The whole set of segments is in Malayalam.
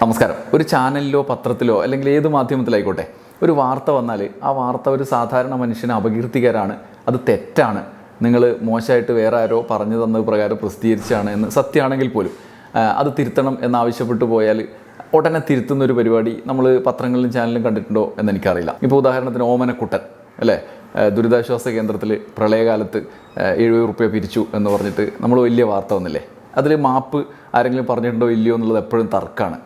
നമസ്കാരം. ഒരു ചാനലിലോ പത്രത്തിലോ അല്ലെങ്കിൽ ഏത് മാധ്യമത്തിലായിക്കോട്ടെ ഒരു വാർത്ത വന്നാൽ ആ വാർത്ത ഒരു സാധാരണ മനുഷ്യനെ അപകീർത്തികരാണ് അത് തെറ്റാണ്. നിങ്ങൾ മോശമായിട്ട് വേറെ ആരോ പറഞ്ഞു തന്നത് പ്രകാരം പ്രസിദ്ധീകരിച്ചാണ് എന്ന് സത്യമാണെങ്കിൽ പോലും അത് തിരുത്തണം എന്നാവശ്യപ്പെട്ടു പോയാൽ ഉടനെ തിരുത്തുന്ന ഒരു പരിപാടി നമ്മൾ പത്രങ്ങളിലും ചാനലിലും കണ്ടിട്ടുണ്ടോ എന്ന് എനിക്കറിയില്ല. ഇപ്പോൾ ഉദാഹരണത്തിന് ഓമനക്കുട്ടൻ അല്ലേ? ദുരിതാശ്വാസ കേന്ദ്രത്തിൽ പ്രളയകാലത്ത് എഴുപത് റുപ്യ പിരിച്ചു എന്ന് പറഞ്ഞിട്ട് നമ്മൾ വലിയ വാർത്ത വന്നില്ലേ? അതിൽ മാപ്പ് ആരെങ്കിലും പറഞ്ഞിട്ടുണ്ടോ ഇല്ലയോ എന്നുള്ളത് എപ്പോഴും തർക്കമാണ്.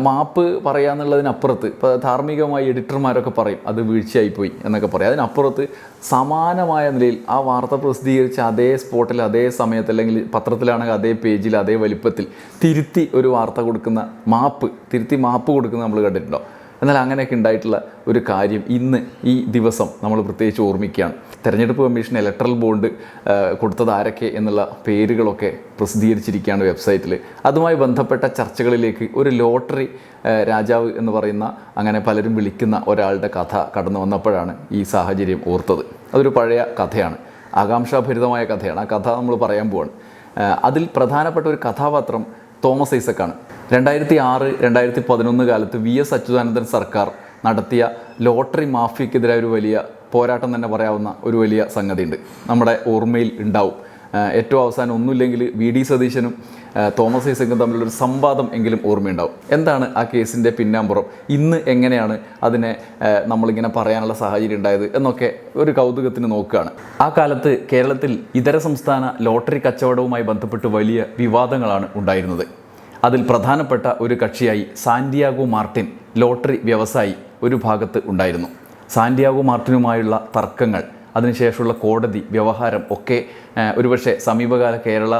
മാപ്പ് പറയാന്നുള്ളതിനപ്പുറത്ത് ഇപ്പോൾ ധാർമ്മികമായി എഡിറ്റർമാരൊക്കെ പറയും അത് വീഴ്ചയായിപ്പോയി എന്നൊക്കെ പറയും. അതിനപ്പുറത്ത് സമാനമായ നിലയിൽ ആ വാർത്ത പ്രസിദ്ധീകരിച്ച അതേ സ്പോട്ടിൽ അതേ സമയത്ത് അല്ലെങ്കിൽ പത്രത്തിലാണെങ്കിൽ അതേ പേജിൽ അതേ വലിപ്പത്തിൽ തിരുത്തി ഒരു വാർത്ത കൊടുക്കുന്ന മാപ്പ് തിരുത്തി മാപ്പ് കൊടുക്കുന്ന നമ്മൾ കണ്ടിട്ടുണ്ടോ? എന്നാൽ അങ്ങനെയൊക്കെ ഉണ്ടായിട്ടുള്ള ഒരു കാര്യം ഇന്ന് ഈ ദിവസം നമ്മൾ പ്രത്യേകിച്ച് ഓർമ്മിക്കുകയാണ്. തെരഞ്ഞെടുപ്പ് കമ്മീഷൻ ഇലക്ട്രൽ ബോണ്ട് കൊടുത്തത് ആരൊക്കെ എന്നുള്ള പേരുകളൊക്കെ പ്രസിദ്ധീകരിച്ചിരിക്കുകയാണ് വെബ്സൈറ്റിൽ. അതുമായി ബന്ധപ്പെട്ട ചർച്ചകളിലേക്ക് ഒരു ലോട്ടറി രാജാവ് എന്ന് പറയുന്ന അങ്ങനെ പലരും വിളിക്കുന്ന ഒരാളുടെ കഥ കടന്നു വന്നപ്പോഴാണ് ഈ സാഹചര്യം ഓർത്തത്. അതൊരു പഴയ കഥയാണ്. ആകാംക്ഷാഭരിതമായ കഥയാണ്. ആ കഥ നമ്മൾ പറയാൻ പോവാണ്. അതിൽ പ്രധാനപ്പെട്ട ഒരു കഥാപാത്രം തോമസ് ഐസക്കാണ്. രണ്ടായിരത്തി ആറ് രണ്ടായിരത്തി പതിനൊന്ന് കാലത്ത് വി എസ് അച്യുതാനന്ദൻ സർക്കാർ നടത്തിയ ലോട്ടറി മാഫിയക്കെതിരെ ഒരു വലിയ പോരാട്ടം തന്നെ പറയാവുന്ന ഒരു വലിയ സംഗതിയുണ്ട്. നമ്മുടെ ഓർമ്മയിൽ ഉണ്ടാവും. ഏറ്റവും അവസാനം ഒന്നുമില്ലെങ്കിൽ വി ഡി സതീശനും തോമസ് ഐസക്കും തമ്മിലുള്ളൊരു സംവാദം എങ്കിലും ഓർമ്മയുണ്ടാവും. എന്താണ് ആ കേസിന്റെ പിന്നാമ്പുറം? ഇന്ന് എങ്ങനെയാണ് അതിനെ നമ്മളിങ്ങനെ പറയാനുള്ള സാഹചര്യം ഉണ്ടായത് എന്നൊക്കെ ഒരു കൗതുകത്തിന് നോക്കുകയാണ്. ആ കാലത്ത് കേരളത്തിൽ ഇതര സംസ്ഥാന ലോട്ടറി കച്ചവടവുമായി ബന്ധപ്പെട്ട് വലിയ വിവാദങ്ങളാണ് ഉണ്ടായിരുന്നത്. അതിൽ പ്രധാനപ്പെട്ട ഒരു കക്ഷിയായി സാന്റിയാഗോ മാർട്ടിൻ ലോട്ടറി വ്യവസായി ഒരു ഭാഗത്ത് ഉണ്ടായിരുന്നു. സാന്റിയാഗോ മാർട്ടിനുമായുള്ള തർക്കങ്ങൾ അതിനുശേഷമുള്ള കോടതി വ്യവഹാരം ഒക്കെ ഒരുപക്ഷെ സമീപകാല കേരള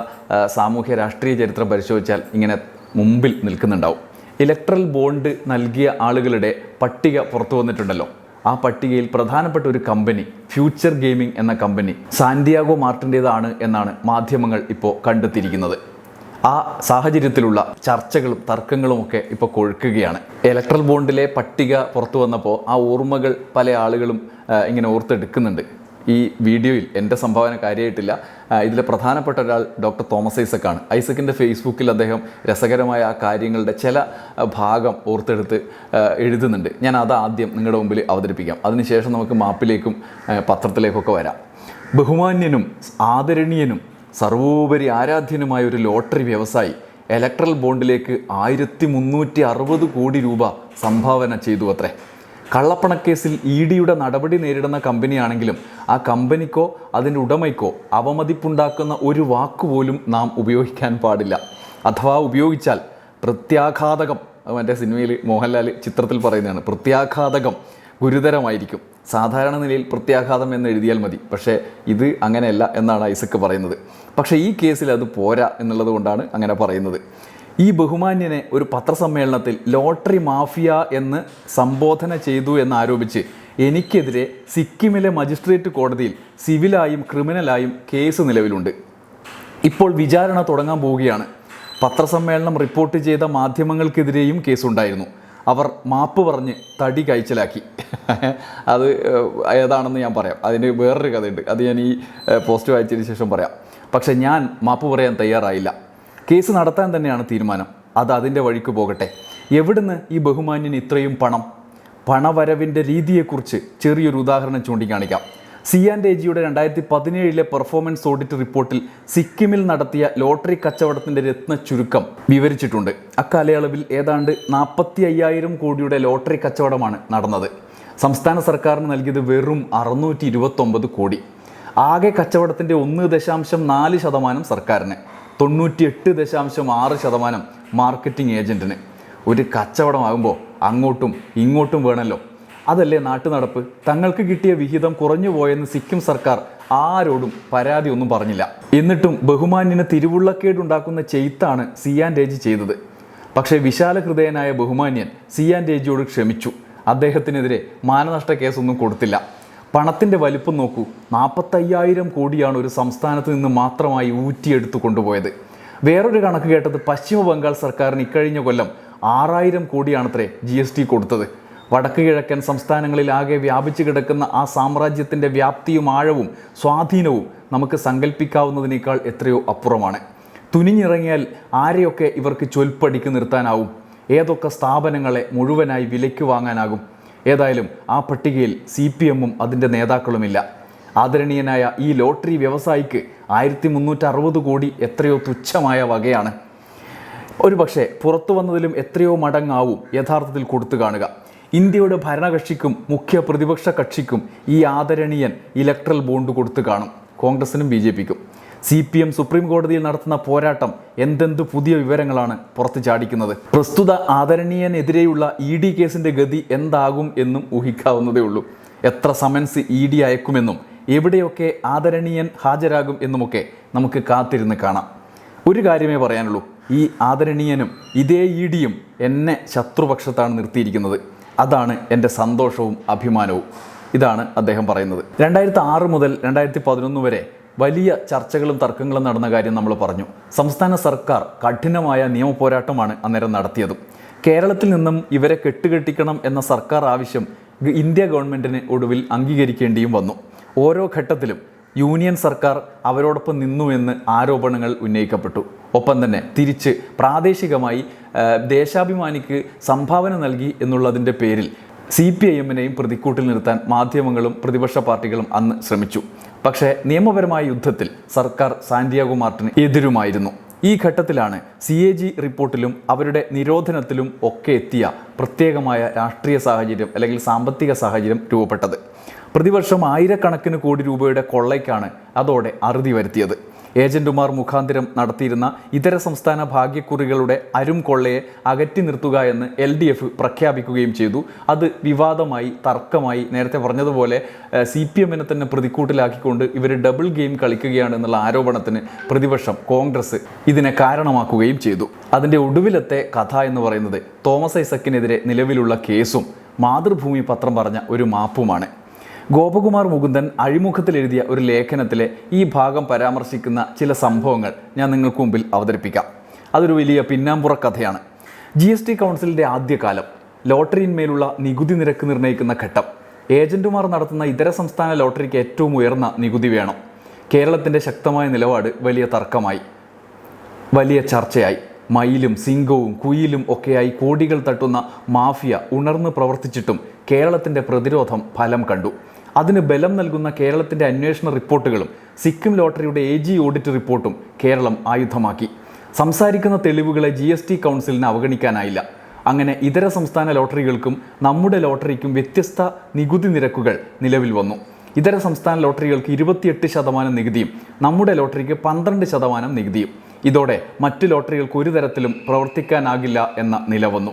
സാമൂഹ്യ രാഷ്ട്രീയ ചരിത്രം പരിശോധിച്ചാൽ ഇങ്ങനെ മുമ്പിൽ നിൽക്കുന്നുണ്ടാവും. ഇലക്ട്രൽ ബോണ്ട് നൽകിയ ആളുകളുടെ പട്ടിക പുറത്തു വന്നിട്ടുണ്ടല്ലോ. ആ പട്ടികയിൽ പ്രധാനപ്പെട്ട ഒരു കമ്പനി ഫ്യൂച്ചർ ഗെയിമിംഗ് എന്ന കമ്പനി സാന്റിയാഗോ മാർട്ടിന്റേതാണ് എന്നാണ് മാധ്യമങ്ങൾ ഇപ്പോൾ കണ്ടെത്തിയിരിക്കുന്നത്. ആ സാഹചര്യത്തിലുള്ള ചർച്ചകളും തർക്കങ്ങളും ഒക്കെ ഇപ്പോൾ കൊഴുക്കുകയാണ്. ഇലക്ട്രൽ ബോണ്ടിലെ പട്ടിക പുറത്തു വന്നപ്പോൾ ആ ഓർമ്മകൾ പല ആളുകളും ഇങ്ങനെ ഓർത്തെടുക്കുന്നുണ്ട്. ഈ വീഡിയോയിൽ എന്റെ സംഭാവന കാര്യമായിട്ടില്ല. ഇതിലെ പ്രധാനപ്പെട്ട ഒരാൾ ഡോക്ടർ തോമസ് ഐസക്കാണ്. ഐസക്കിന്റെ ഫേസ്ബുക്കിൽ അദ്ദേഹം രസകരമായ ആ കാര്യങ്ങളുടെ ചില ഭാഗം ഓർത്തെടുത്ത് എഴുതുന്നുണ്ട്. ഞാൻ അത് ആദ്യം നിങ്ങളുടെ മുമ്പിൽ അവതരിപ്പിക്കാം. അതിനുശേഷം നമുക്ക് മാപ്പിലേക്കും പത്രത്തിലേക്കൊക്കെ വരാം. ബഹുമാന്യനും ആദരണീയനും സർവോപരി ആരാധ്യനുമായ ഒരു ലോട്ടറി വ്യവസായി ഇലക്ട്രൽ ബോണ്ടിലേക്ക് ആയിരത്തി മുന്നൂറ്റി അറുപത് കോടി രൂപ സംഭാവന ചെയ്തു അത്രേ കള്ളപ്പണക്കേസിൽ ഇ ഡിയുടെ നടപടി നേരിടുന്ന കമ്പനിയാണെങ്കിലും ആ കമ്പനിക്കോ അതിന്റെ ഉടമയ്ക്കോ അവമതിപ്പുണ്ടാക്കുന്ന ഒരു വാക്കുപോലും നാം ഉപയോഗിക്കാൻ പാടില്ല. അഥവാ ഉപയോഗിച്ചാൽ പ്രത്യാഘാതകം മറ്റേ സിനിമയിൽ മോഹൻലാൽ ചിത്രത്തിൽ പറയുന്നതാണ് പ്രത്യാഘാതകം ഗുരുതരമായിരിക്കും. സാധാരണ നിലയിൽ പ്രത്യാഘാതം എന്ന് എഴുതിയാൽ മതി. പക്ഷേ ഇത് അങ്ങനെയല്ല എന്നാണ് ഐസക്ക് പറയുന്നത്. പക്ഷേ ഈ കേസിൽ അത് പോരാ എന്നുള്ളത് കൊണ്ടാണ് അങ്ങനെ പറയുന്നത്. ഈ ബഹുമാന്യനെ ഒരു പത്രസമ്മേളനത്തിൽ ലോട്ടറി മാഫിയ എന്ന് സംബോധന ചെയ്തു എന്നാരോപിച്ച് എനിക്കെതിരെ സിക്കിമിലെ മജിസ്ട്രേറ്റ് കോടതിയിൽ സിവിലായും ക്രിമിനലായും കേസ് നിലവിലുണ്ട്. ഇപ്പോൾ വിചാരണ തുടങ്ങാൻ പോവുകയാണ്. പത്രസമ്മേളനം റിപ്പോർട്ട് ചെയ്ത മാധ്യമങ്ങൾക്കെതിരെയും കേസുണ്ടായിരുന്നു. അവർ മാപ്പ് പറഞ്ഞ് തടി കഴിച്ചലാക്കി അത് ഏതാണെന്ന് ഞാൻ പറയാം. അതിന് വേറൊരു കഥയുണ്ട്. അത് ഞാൻ ഈ പോസ്റ്റ് വായിച്ചതിന് ശേഷം പറയാം. പക്ഷേ ഞാൻ മാപ്പ് പറയാൻ തയ്യാറായില്ല. കേസ് നടത്താൻ തന്നെയാണ് തീരുമാനം. അത് അതിന്റെ വഴിക്ക് പോകട്ടെ. എവിടുന്ന് ഈ ബഹുമാന്യന് ഇത്രയും പണം? പണവരവിന്റെ രീതിയെക്കുറിച്ച് ചെറിയൊരു ഉദാഹരണം ചൂണ്ടിക്കാണിക്കാം. സി ആൻഡ് എ ജിയുടെ രണ്ടായിരത്തി പതിനേഴിലെ പെർഫോമൻസ് ഓഡിറ്റ് റിപ്പോർട്ടിൽ സിക്കിമിൽ നടത്തിയ ലോട്ടറി കച്ചവടത്തിന്റെ രത്ന ചുരുക്കം വിവരിച്ചിട്ടുണ്ട്. അക്കാലയളവിൽ ഏതാണ്ട് നാൽപ്പത്തി അയ്യായിരം കോടിയുടെ ലോട്ടറി കച്ചവടമാണ് നടന്നത്. സംസ്ഥാന സർക്കാരിന് നൽകിയത് വെറും അറുന്നൂറ്റി ഇരുപത്തൊമ്പത് കോടി. ആകെ കച്ചവടത്തിന്റെ ഒന്ന് ദശാംശം നാല് ശതമാനം സർക്കാരിന്. തൊണ്ണൂറ്റിയെട്ട് ദശാംശം ആറ് ശതമാനം മാർക്കറ്റിംഗ് ഏജന്റിന് ഒരു കച്ചവടമാകുമ്പോൾ അങ്ങോട്ടും ഇങ്ങോട്ടും വേണമല്ലോ അതല്ലേ നാട്ടുനടപ്പ്? തങ്ങൾക്ക് കിട്ടിയ വിഹിതം കുറഞ്ഞു പോയെന്ന് സിക്കിം സർക്കാർ ആരോടും പരാതി ഒന്നും പറഞ്ഞില്ല. എന്നിട്ടും ബഹുമാന്യന് തിരുവുള്ളക്കേടുണ്ടാക്കുന്ന ചെയ്ത്താണ് സിയാൻ രേജി ചെയ്തത്. പക്ഷേ വിശാല ഹൃദയനായ ബഹുമാന്യൻ സിയാൻ രേജിയോട് ക്ഷമിച്ചു. അദ്ദേഹത്തിനെതിരെ മാനനഷ്ട കേസൊന്നും കൊടുത്തില്ല. പണത്തിന്റെ വലിപ്പം നോക്കൂ. നാൽപ്പത്തയ്യായിരം കോടിയാണ് ഒരു സംസ്ഥാനത്ത് നിന്ന് മാത്രമായി ഊറ്റിയെടുത്തു കൊണ്ടുപോയത്. വേറൊരു കണക്ക് കേട്ടത് പശ്ചിമ ബംഗാൾ സർക്കാരിന് ഇക്കഴിഞ്ഞ കൊല്ലം ആറായിരം കോടിയാണത്രേ ജി എസ് ടി കൊടുത്തത്. വടക്ക് കിഴക്കൻ സംസ്ഥാനങ്ങളിലാകെ വ്യാപിച്ചു കിടക്കുന്ന ആ സാമ്രാജ്യത്തിന്റെ വ്യാപ്തിയും ആഴവും സ്വാധീനവും നമുക്ക് സങ്കല്പിക്കാവുന്നതിനേക്കാൾ എത്രയോ അപ്പുറമാണ്. തുനിഞ്ഞിറങ്ങിയാൽ ആരെയൊക്കെ ഇവർക്ക് ചൊൽപ്പടിക്ക് നിർത്താനാവും? ഏതൊക്കെ സ്ഥാപനങ്ങളെ മുഴുവനായി വിലയ്ക്ക് വാങ്ങാനാകും? ഏതായാലും ആ പട്ടികയിൽ സി പി എമ്മും അതിന്റെ നേതാക്കളുമില്ല. ആദരണീയനായ ഈ ലോട്ടറി വ്യവസായിക്ക് ആയിരത്തി മുന്നൂറ്റി അറുപത് കോടി എത്രയോ തുച്ഛമായ വകയാണ്. ഒരു പക്ഷേ പുറത്തു വന്നതിലും എത്രയോ മടങ്ങാവും യഥാർത്ഥത്തിൽ കൊടുത്തു കാണുക. ഇന്ത്യയുടെ ഭരണകക്ഷിക്കും മുഖ്യ പ്രതിപക്ഷ കക്ഷിക്കും ഈ ആദരണീയൻ ഇലക്ട്രൽ ബോണ്ട് കൊടുത്തു കാണും. കോൺഗ്രസിനും ബി ജെ പിക്കും. സി പി എം സുപ്രീം കോടതിയിൽ നടത്തുന്ന പോരാട്ടം എന്തെന്ത് പുതിയ വിവരങ്ങളാണ് പുറത്തു ചാടിക്കുന്നത്? പ്രസ്തുത ആദരണീയനെതിരെയുള്ള ഇ ഡി കേസിന്റെ ഗതി എന്താകും എന്നും ഊഹിക്കാവുന്നതേ ഉള്ളൂ. എത്ര സമൻസ് ഇ ഡി അയക്കുമെന്നും എവിടെയൊക്കെ ആദരണീയൻ ഹാജരാകും എന്നുമൊക്കെ നമുക്ക് കാത്തിരുന്ന് കാണാം. ഒരു കാര്യമേ പറയാനുള്ളൂ. ഈ ആദരണീയനും ഇതേ ഇ ഡിയും എന്നെ ശത്രുപക്ഷത്താണ് നിർത്തിയിരിക്കുന്നത്. അതാണ് എന്റെ സന്തോഷവും അഭിമാനവും. ഇതാണ് അദ്ദേഹം പറയുന്നത്. രണ്ടായിരത്തി ആറ് മുതൽ രണ്ടായിരത്തി പതിനൊന്ന് വരെ വലിയ ചർച്ചകളും തർക്കങ്ങളും നടന്ന കാര്യം നമ്മൾ പറഞ്ഞു. സംസ്ഥാന സർക്കാർ കഠിനമായ നിയമപോരാട്ടമാണ് അന്നേരം നടത്തിയതും. കേരളത്തിൽ നിന്നും ഇവരെ കെട്ടുകെട്ടിക്കണം എന്ന സർക്കാർ ആവശ്യം ഇന്ത്യ ഗവൺമെന്റിന് ഒടുവിൽ അംഗീകരിക്കേണ്ടിയും വന്നു. ഓരോ ഘട്ടത്തിലും യൂണിയൻ സർക്കാർ അവരോടൊപ്പം നിന്നു എന്ന് ആരോപണങ്ങൾ ഉന്നയിക്കപ്പെട്ടു. ഒപ്പം തന്നെ തിരിച്ച് പ്രാദേശികമായി ദേശാഭിമാനിക്ക് സംഭാവന നൽകി എന്നുള്ളതിന്റെ പേരിൽ സി പി ഐ എമ്മിനെയും പ്രതിക്കൂട്ടിൽ നിർത്താൻ മാധ്യമങ്ങളും പ്രതിപക്ഷ പാർട്ടികളും അന്ന് ശ്രമിച്ചു. പക്ഷേ നിയമപരമായ യുദ്ധത്തിൽ സർക്കാർ സാന്റിയാഗോ മാർട്ടിന് എതിരുമായിരുന്നു. ഈ ഘട്ടത്തിലാണ് സി എ ജി റിപ്പോർട്ടിലും അവരുടെ നിരോധനത്തിലും ഒക്കെ എത്തിയ പ്രത്യേകമായ രാഷ്ട്രീയ സാഹചര്യം അല്ലെങ്കിൽ സാമ്പത്തിക സാഹചര്യം രൂപപ്പെട്ടത്. പ്രതിവർഷം ആയിരക്കണക്കിന് കോടി രൂപയുടെ കൊള്ളയ്ക്കാണ് അതോടെ അറുതി വരുത്തിയത്. ഏജന്റുമാർ മുഖാന്തരം നടത്തിയിരുന്ന ഇതര സംസ്ഥാന ഭാഗ്യക്കുറികളുടെ അരും കൊള്ളയെ അകറ്റി നിർത്തുക എന്ന് എൽ ഡി എഫ് പ്രഖ്യാപിക്കുകയും ചെയ്തു. അത് വിവാദമായി തർക്കമായി നേരത്തെ പറഞ്ഞതുപോലെ സി പി എമ്മിനെ തന്നെ പ്രതിക്കൂട്ടിലാക്കിക്കൊണ്ട് ഇവർ ഡബിൾ ഗെയിം കളിക്കുകയാണെന്നുള്ള ആരോപണത്തിന് പ്രതിപക്ഷം കോൺഗ്രസ് ഇതിനെ കാരണമാക്കുകയും ചെയ്തു. അതിന്റെ ഒടുവിലത്തെ കഥ എന്ന് പറയുന്നത് തോമസ് ഐസക്കിനെതിരെ നിലവിലുള്ള കേസും മാതൃഭൂമി പത്രം പറഞ്ഞ ഒരു മാപ്പുമാണ്. ഗോപകുമാർ മുകുന്ദൻ അഴിമുഖത്തിൽ എഴുതിയ ഒരു ലേഖനത്തിലെ ഈ ഭാഗം പരാമർശിക്കുന്ന ചില സംഭവങ്ങൾ ഞാൻ നിങ്ങൾക്ക് മുമ്പിൽ അവതരിപ്പിക്കാം. അതൊരു വലിയ പിന്നാമ്പുറ കഥയാണ്. ജി എസ് ടി കൗൺസിലിന്റെ ആദ്യകാലം ലോട്ടറിയിന്മേലുള്ള നികുതി നിരക്ക് നിർണയിക്കുന്ന ഘട്ടം. ഏജന്റുമാർ നടത്തുന്ന ഇതര സംസ്ഥാന ലോട്ടറിക്ക് ഏറ്റവും ഉയർന്ന നികുതി വേണം. കേരളത്തിന്റെ ശക്തമായ നിലപാട് വലിയ തർക്കമായി. വലിയ ചർച്ചയായി. മയിലും സിംഗവും കുയിലും ഒക്കെയായി കോടികൾ തട്ടുന്ന മാഫിയ ഉണർന്ന് പ്രവർത്തിച്ചിട്ടും കേരളത്തിന്റെ പ്രതിരോധം ഫലം കണ്ടു. അതിന് ബലം നൽകുന്ന കേരളത്തിന്റെ അന്വേഷണ റിപ്പോർട്ടുകളും സിക്കിം ലോട്ടറിയുടെ എ ജി ഓഡിറ്റ് റിപ്പോർട്ടും കേരളം ആയുധമാക്കി. സംസാരിക്കുന്ന തെളിവുകളെ ജി എസ് ടി കൗൺസിലിന് അവഗണിക്കാനായില്ല. അങ്ങനെ ഇതര സംസ്ഥാന ലോട്ടറികൾക്കും നമ്മുടെ ലോട്ടറിക്കും വ്യത്യസ്ത നികുതി നിരക്കുകൾ നിലവിൽ വന്നു. ഇതര സംസ്ഥാന ലോട്ടറികൾക്ക് ഇരുപത്തിയെട്ട് ശതമാനം നികുതിയും നമ്മുടെ ലോട്ടറിക്ക് പന്ത്രണ്ട് ശതമാനം നികുതിയും. ഇതോടെ മറ്റ് ലോട്ടറികൾക്ക് ഒരു തരത്തിലും പ്രവർത്തിക്കാനാകില്ല എന്ന നില വന്നു.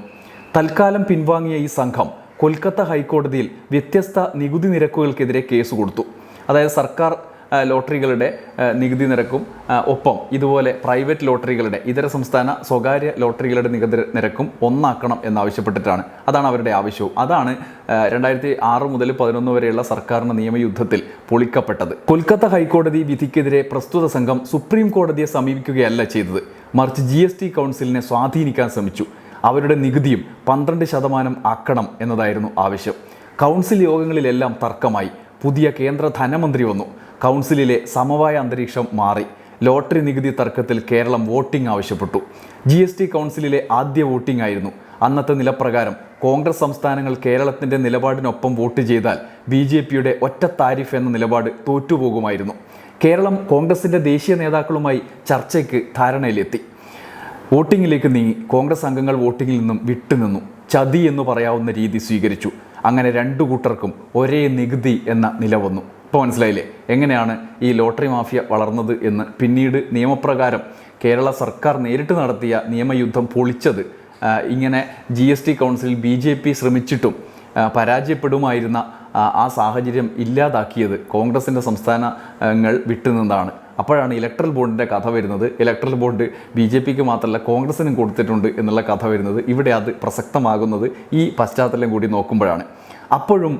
തൽക്കാലം പിൻവാങ്ങിയ ഈ സംഘം കൊൽക്കത്ത ഹൈക്കോടതിയിൽ വ്യത്യസ്ത നികുതി നിരക്കുകൾക്കെതിരെ കേസ് കൊടുത്തു. അതായത് സർക്കാർ ലോട്ടറികളുടെ നികുതി നിരക്കും ഒപ്പം ഇതുപോലെ പ്രൈവറ്റ് ലോട്ടറികളുടെ ഇതര സംസ്ഥാന സ്വകാര്യ ലോട്ടറികളുടെ നികുതി നിരക്കും ഒന്നാക്കണം എന്നാവശ്യപ്പെട്ടിട്ടാണ്. അതാണ് അവരുടെ ആവശ്യവും. അതാണ് രണ്ടായിരത്തി ആറ് മുതൽ പതിനൊന്ന് വരെയുള്ള സർക്കാരിന്റെ നിയമയുദ്ധത്തിൽ പൊളിക്കപ്പെട്ടത്. കൊൽക്കത്ത ഹൈക്കോടതി വിധിക്കെതിരെ പ്രസ്തുത സംഘം സുപ്രീം കോടതിയെ സമീപിക്കുകയല്ല ചെയ്തത്. മറിച്ച് ജി കൗൺസിലിനെ സ്വാധീനിക്കാൻ ശ്രമിച്ചു. അവരുടെ നികുതിയും പന്ത്രണ്ട് ശതമാനം ആക്കണം എന്നതായിരുന്നു ആവശ്യം. കൗൺസിൽ യോഗങ്ങളിലെല്ലാം തർക്കമായി. പുതിയ കേന്ദ്ര ധനമന്ത്രി വന്നു. കൗൺസിലിലെ സമവായ അന്തരീക്ഷം മാറി. ലോട്ടറി നികുതി തർക്കത്തിൽ കേരളം വോട്ടിംഗ് ആവശ്യപ്പെട്ടു. ജി എസ് ടി കൗൺസിലിലെ ആദ്യ വോട്ടിംഗ് ആയിരുന്നു. അന്നത്തെ നിലപ്രകാരം കോൺഗ്രസ് സംസ്ഥാനങ്ങൾ കേരളത്തിന്റെ നിലപാടിനൊപ്പം വോട്ട് ചെയ്താൽ ബി ജെ പിയുടെ ഒറ്റ താരിഫ് എന്ന നിലപാട് തോറ്റുപോകുമായിരുന്നു. കേരളം കോൺഗ്രസിന്റെ ദേശീയ നേതാക്കളുമായി ചർച്ചയ്ക്ക് ധാരണയിലെത്തി. വോട്ടിങ്ങിലേക്ക് നീങ്ങി കോൺഗ്രസ് അംഗങ്ങൾ വോട്ടിങ്ങിൽ നിന്നും വിട്ടുനിന്നു. ചതി എന്ന് പറയാവുന്ന രീതി സ്വീകരിച്ചു. അങ്ങനെ രണ്ടു കൂട്ടർക്കും ഒരേ നികുതി എന്ന നില വന്നു. ഇപ്പോൾ മനസ്സിലായില്ലേ? എങ്ങനെയാണ് ഈ ലോട്ടറി മാഫിയ വളർന്നത് എന്ന്? പിന്നീട് നിയമപ്രകാരം കേരള സർക്കാർ നേരിട്ട് നടത്തിയ നിയമയുദ്ധം പൊളിച്ചത് ഇങ്ങനെ ജി എസ് ടി കൗൺസിലിൽ ബി ജെ പി ശ്രമിച്ചിട്ടും പരാജയപ്പെടുമായിരുന്ന ആ, സാഹചര്യം ഇല്ലാതാക്കിയത് കോൺഗ്രസിന്റെ സംസ്ഥാനങ്ങൾ വിട്ടുനിന്നാണ് അപ്പോഴാണ് ഇലക്ട്രൽ ബോണ്ടിന്റെ കഥ വരുന്നത്. ഇലക്ട്രൽ ബോണ്ട് ബി ജെ പിക്ക് മാത്രമല്ല കോൺഗ്രസിനും കൊടുത്തിട്ടുണ്ട് എന്നുള്ള കഥ വരുന്നത്. ഇവിടെ അത് പ്രസക്തമാകുന്നത് ഈ പശ്ചാത്തലം കൂടി നോക്കുമ്പോഴാണ്. അപ്പോഴും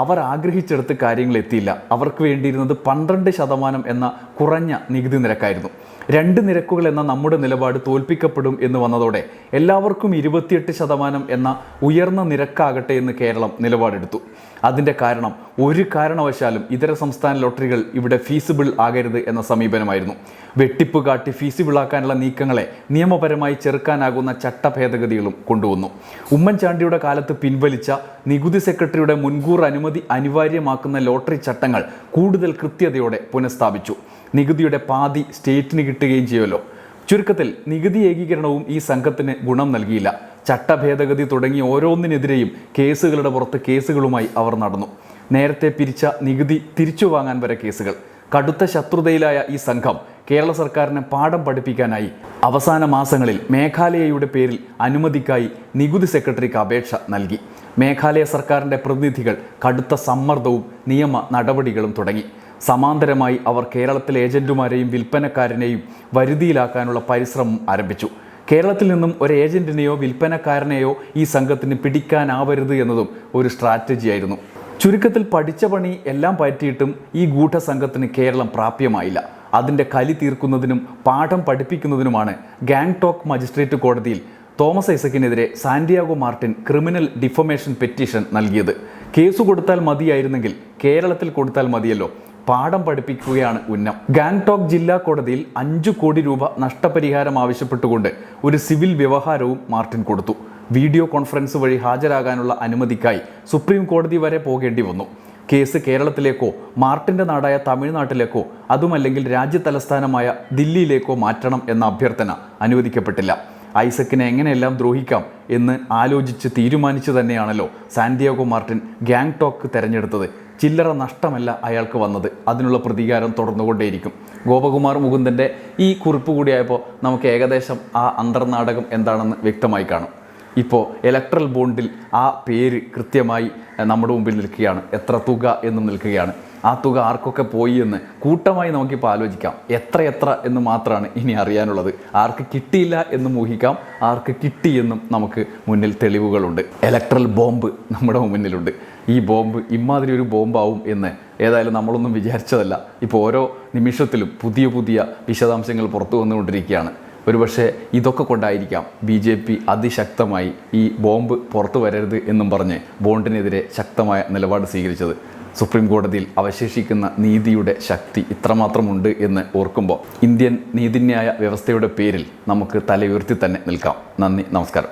അവർ ആഗ്രഹിച്ചെടുത്ത് കാര്യങ്ങൾ എത്തിയില്ല. അവർക്ക് വേണ്ടിയിരുന്നത് പന്ത്രണ്ട് ശതമാനം എന്ന കുറഞ്ഞ നികുതി നിരക്കായിരുന്നു. രണ്ട് നിരക്കുകൾ എന്ന നമ്മുടെ നിലപാട് തോൽപ്പിക്കപ്പെടും എന്ന് വന്നതോടെ എല്ലാവർക്കും ഇരുപത്തിയെട്ട് ശതമാനം എന്ന ഉയർന്ന നിരക്കാകട്ടെ എന്ന് കേരളം നിലപാടെടുത്തു. അതിന്റെ കാരണം ഒരു കാരണവശാലും ഇതര സംസ്ഥാന ലോട്ടറികൾ ഇവിടെ ഫീസിബിൾ ആകരുത് എന്ന സമീപനമായിരുന്നു. വെട്ടിപ്പ് കാട്ടി ഫീസിബിളാക്കാനുള്ള നീക്കങ്ങളെ നിയമപരമായി ചെറുക്കാനാകുന്ന ചട്ടഭേദഗതികളും കൊണ്ടുവന്നു. ഉമ്മൻചാണ്ടിയുടെ കാലത്ത് പിൻവലിച്ച നികുതി സെക്രട്ടറിയുടെ മുൻകൂർ അനുമതി അനിവാര്യമാക്കുന്ന ലോട്ടറി ചട്ടങ്ങൾ കൂടുതൽ കൃത്യതയോടെ പുനഃസ്ഥാപിച്ചു. നികുതിയുടെ പാതി സ്റ്റേറ്റിന് കിട്ടുകയും ചെയ്യുമല്ലോ. ചുരുക്കത്തിൽ നികുതി ഏകീകരണവും ഈ സംഘത്തിന് ഗുണം നൽകിയില്ല. ചട്ടഭേദഗതി തുടങ്ങി ഓരോന്നിനെതിരെയും കേസുകളുടെ പുറത്ത് കേസുകളുമായി അവർ നടന്നു. നേരത്തെ പിരിച്ച നികുതി തിരിച്ചു വാങ്ങാൻ വരെ കേസുകൾ. കടുത്ത ശത്രുതയിലായ ഈ സംഘം കേരള സർക്കാരിനെ പാഠം പഠിപ്പിക്കാനായി അവസാന മാസങ്ങളിൽ മേഘാലയയുടെ പേരിൽ അനുമതിക്കായി നികുതി സെക്രട്ടറിക്ക് അപേക്ഷ നൽകി. മേഘാലയ സർക്കാരിന്റെ പ്രതിനിധികൾ കടുത്ത സമ്മർദ്ദവും നിയമ നടപടികളും തുടങ്ങി. സമാന്തരമായി അവർ കേരളത്തിലെ ഏജന്റുമാരെയും വിൽപ്പനക്കാരനെയും വരുതിയിലാക്കാനുള്ള പരിശ്രമം ആരംഭിച്ചു. കേരളത്തിൽ നിന്നും ഒരു ഏജന്റിനെയോ വിൽപ്പനക്കാരനെയോ ഈ സംഘത്തിന് പിടിക്കാനാവരുത് എന്നതും ഒരു സ്ട്രാറ്റജിയായിരുന്നു ചുരുക്കത്തിൽ പഠിച്ച പണി എല്ലാം പറ്റിയിട്ടും ഈ ഗൂഢസംഘത്തിന് കേരളം പ്രാപ്യമായില്ല. അതിന്റെ കലി തീർക്കുന്നതിനും പാഠം പഠിപ്പിക്കുന്നതിനുമാണ് ഗാങ്ടോക്ക് മജിസ്ട്രേറ്റ് കോടതിയിൽ Thomas ഐസക്കിനെതിരെ Santiago Martin criminal defamation petition നൽകിയത്. കേസ് കൊടുത്താൽ മതിയായിരുന്നെങ്കിൽ കേരളത്തിൽ കൊടുത്താൽ മതിയല്ലോ. പാഠം പഠിപ്പിക്കുകയാണ് ഉന്നം. ഗാങ്ടോക്ക് ജില്ലാ കോടതിയിൽ അഞ്ചു കോടി രൂപ നഷ്ടപരിഹാരം ആവശ്യപ്പെട്ടുകൊണ്ട് ഒരു സിവിൽ വ്യവഹാരവും മാർട്ടിൻ കൊടുത്തു. വീഡിയോ കോൺഫറൻസ് വഴി ഹാജരാകാനുള്ള അനുമതിക്കായി സുപ്രീം കോടതി വരെ പോകേണ്ടി വന്നു. കേസ് കേരളത്തിലേക്കോ മാർട്ടിന്റെ നാടായ തമിഴ്നാട്ടിലേക്കോ അതുമല്ലെങ്കിൽ രാജ്യ തലസ്ഥാനമായ ദില്ലിയിലേക്കോ മാറ്റണം എന്ന അഭ്യർത്ഥന അനുവദിക്കപ്പെട്ടില്ല. ഐസക്കിനെ എങ്ങനെയെല്ലാം ദ്രോഹിക്കാം എന്ന് ആലോചിച്ച് തീരുമാനിച്ചു തന്നെയാണല്ലോ സാന്റിയാഗോ മാർട്ടിൻ ഗാങ് ടോക്ക് തെരഞ്ഞെടുത്തത്. ചില്ലറ നഷ്ടമല്ല അയാൾക്ക് വന്നത്. അതിനുള്ള പ്രതികാരം തുടർന്നുകൊണ്ടേയിരിക്കും. ഗോപകുമാർ മുകുന്ദന്റെ ഈ കുറിപ്പ് കൂടിയായപ്പോൾ നമുക്ക് ഏകദേശം ആ അന്തർനാടകം എന്താണെന്ന് വ്യക്തമായി കാണും. ഇപ്പോൾ ഇലക്ട്രൽ ബോണ്ടിൽ ആ പേര് കൃത്യമായി നമ്മുടെ മുമ്പിൽ നിൽക്കുകയാണ്. എത്ര തുക എന്നും നിൽക്കുകയാണ്. ആ തുക ആർക്കൊക്കെ പോയി എന്ന് കൂട്ടമായി നമുക്കിപ്പോൾ ആലോചിക്കാം. എത്ര എത്ര എന്ന് മാത്രമാണ് ഇനി അറിയാനുള്ളത്. ആർക്ക് കിട്ടിയില്ല എന്ന് ഊഹിക്കാം ആർക്ക് കിട്ടിയെന്നും നമുക്ക് മുന്നിൽ തെളിവുകളുണ്ട്. ഇലക്ട്രൽ ബോംബ് നമ്മുടെ മുന്നിലുണ്ട്. ഈ ബോംബ് ഇമാതിരി ഒരു ബോംബാവും എന്ന് ഏതായാലും നമ്മളൊന്നും വിചാരിച്ചതല്ല. ഇപ്പോൾ ഓരോ നിമിഷത്തിലും പുതിയ പുതിയ വിശദാംശങ്ങൾ പുറത്തു വന്നുകൊണ്ടിരിക്കുകയാണ്. ഒരുപക്ഷെ ഇതൊക്കെ കൊണ്ടായിരിക്കാം ബി ജെ പി അതിശക്തമായി ഈ ബോംബ് പുറത്തു വരരുത് എന്നും പറഞ്ഞ് ബോണ്ടിനെതിരെ ശക്തമായ നിലപാട് സ്വീകരിച്ചത്. സുപ്രീം കോടതിയിൽ അവശേഷിക്കുന്ന നീതിയുടെ ശക്തി ഇത്രമാത്രമുണ്ട് എന്ന് ഓർക്കുമ്പോൾ ഇന്ത്യൻ നീതിന്യായ വ്യവസ്ഥയുടെ പേരിൽ നമുക്ക് തലയുയർത്തി തന്നെ നിൽക്കാം. നന്ദി നമസ്കാരം.